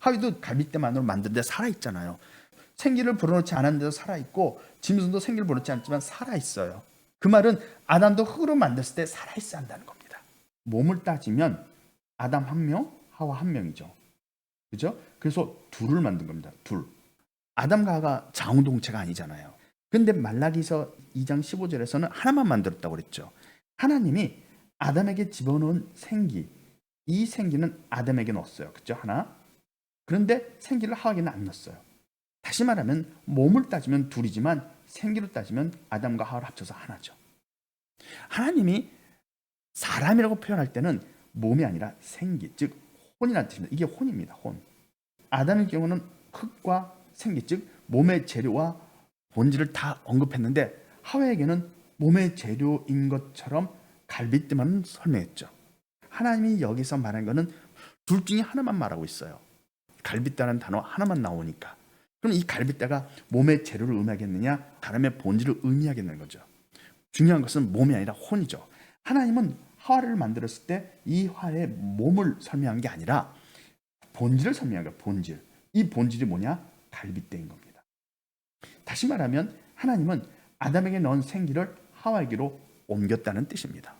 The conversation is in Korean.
하위도 갈빗대만으로 만든데 살아 있잖아요. 생기를 불어넣지 않았는데도 살아 있고 짐승도 생기를 불어넣지 않지만 살아 있어요. 그 말은 아담도 흙으로 만들었을 때 살아 있어야 한다는 겁니다. 몸을 따지면 아담 한 명, 하와 한 명이죠. 그죠? 그래서 둘을 만든 겁니다. 둘. 아담과 하가 자웅동체가 아니잖아요. 근데 말라기서 2장 15절에서는 하나만 만들었다고 그랬죠. 하나님이 아담에게 집어넣은 생기, 이 생기는 아담에게 넣었어요. 그죠? 하나. 그런데 생기를 하와에게는 안 넣었어요. 다시 말하면 몸을 따지면 둘이지만 생기로 따지면 아담과 하와를 합쳐서 하나죠. 하나님이 사람이라고 표현할 때는 몸이 아니라 생기, 즉 혼이라는 뜻입니다. 이게 혼입니다. 혼. 아담의 경우는 흙과 생기, 즉 몸의 재료와 본질을 다 언급했는데 하와에게는 몸의 재료인 것처럼 갈빗대만 설명했죠. 하나님이 여기서 말한 것은 둘 중에 하나만 말하고 있어요. 갈빗대라는 단어 하나만 나오니까. 그럼 이 갈빗대가 몸의 재료를 의미하겠느냐, 사람의 본질을 의미하겠는 거죠. 중요한 것은 몸이 아니라 혼이죠. 하나님은 화를 만들었을 때 이 화의 몸을 설명한 게 아니라 본질을 설명한 거예요. 본질. 이 본질이 뭐냐? 갈빗대인 겁니다. 다시 말하면 하나님은 아담에게 넣은 생기를 하와에게로 옮겼다는 뜻입니다.